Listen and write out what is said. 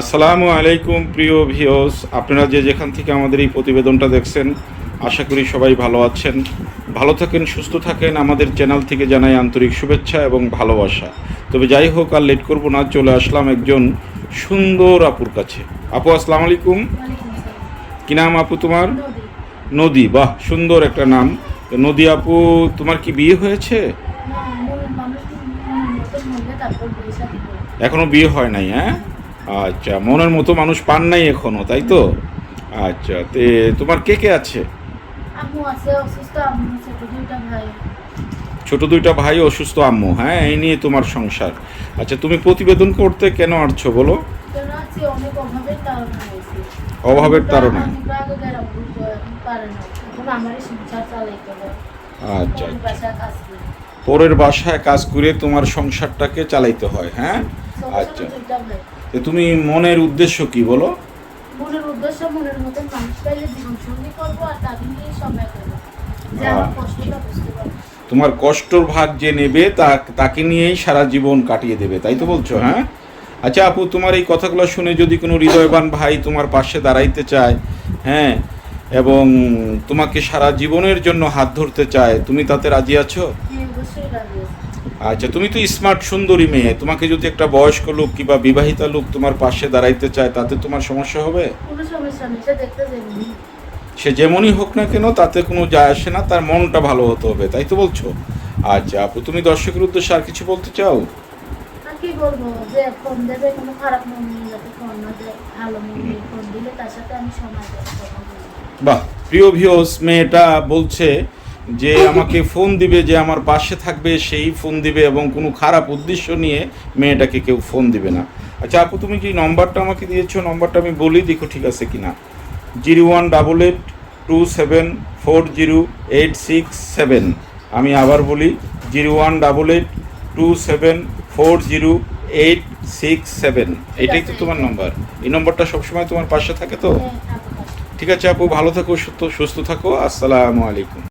আসসালামু আলাইকুম প্রিয় ভিওস আপনারা যে যেখান থেকে আমাদের এই প্রতিবেদনটা দেখছেন আশা করি সবাই ভালো আছেন। ভালো থাকেন সুস্থ থাকেন। আমাদের চ্যানেল থেকে জানাই আন্তরিক শুভেচ্ছা এবং ভালোবাসা। তবে যাই হোক আর লেট করব না চলে আসলাম একজন সুন্দর আপুর কাছে। আপু আসসালাম আলাইকুম। কি নাম আপু তোমার? নদী। বাহ সুন্দর একটা নাম। তো নদী আপু তোমার কি বিয়ে হয়েছে। এখনও বিয়ে হয় নাই হ্যাঁ? আচ্ছা মনের মতো মানুষ পান নাই এখনও তাই তো? আচ্ছা তে তোমার কে কে আছে? আম্মু আছে অসুস্থ আম্মু ছোট দুইটা ভাই। ছোট দুইটা ভাই অসুস্থ আম্মু হ্যাঁ এই নিয়ে তোমার সংসার। আচ্ছা তুমি প্রতিবেদন করতে কেন আসছো বলো? অভাবের কারণে হয় আচ্ছা পরের বাসায় কাজ করি। তোমার সংসারটাকে চালাইতে হয় হ্যাঁ? আচ্ছা। তো তুমি মনের উদ্দেশ্য কি বলো? মনের উদ্দেশ্য মনের মতন মানুষ পাইলে জীবন সঙ্গী করব আর নিয়ে সময় করব। যে আমার কষ্টটা বুঝতে পারব। তোমার কষ্টর ভাগ যে নেবে তা তাকে নিয়েই সারা জীবন কাটিয়ে দেবে তাই তো বলছো হ্যাঁ? আচ্ছা আপু তোমার এই কথাগুলো শুনে যদি কোনো হৃদয়বান ভাই তোমার পাশে দাঁড়াইতে চায় হ্যাঁ এবং তোমাকে সারা জীবনের জন্য হাত ধরতে চায় তুমি তাতে রাজি আছো? হ্যাঁ অবশ্যই রাজি আছে। আচ্ছা তুমি তো স্মার্ট সুন্দরী মেয়ে। তোমাকে যদি একটা বয়স্ক লোক কিংবা বিবাহিতা লোক তোমার পাশে দাঁড়াইতে চায় তাতে তোমার সমস্যা হবে? সে যেমনই হোক না কেন তাতে কোনো যায় আসে না তার মনটা ভালো হতে হবে তাই তো বলছো? আচ্ছা আপু তুমি দর্শকের উদ্দেশ্যে আর কিছু বলতে চাও? কি বলব যে ফোন দেবে কোনো খারাপ মন নিয়ে যাতে ফোন না দেয় ভালো মন নিয়ে ফোন দিলে তার সাথে আমি সময় দেবো বাহ প্রিয় ভিওস মেয়েটা বলছে যে আমাকে ফোন দিবে যে আমার পাশে থাকবে সেই ফোন দিবে এবং কোনো খারাপ উদ্দেশ্য নিয়ে মেয়েটাকে কেউ ফোন দিবে না। আচ্ছা আপু তুমি যে নম্বরটা আমাকে দিয়েছ? নম্বরটা আমি বলি দেখো ঠিক আছে কি না zero one double eight two seven four zero eight six seven. আমি আবার বলি zero one double eight two seven four zero eight six seven. এটাই তো তোমার নম্বর। এই নম্বরটা সবসময় তোমার পাশে থাকে তো? হ্যাঁ। ঠিক আছে আপু ভালো থাকো সুস্থ থাকো। আসসালামু আলাইকুম।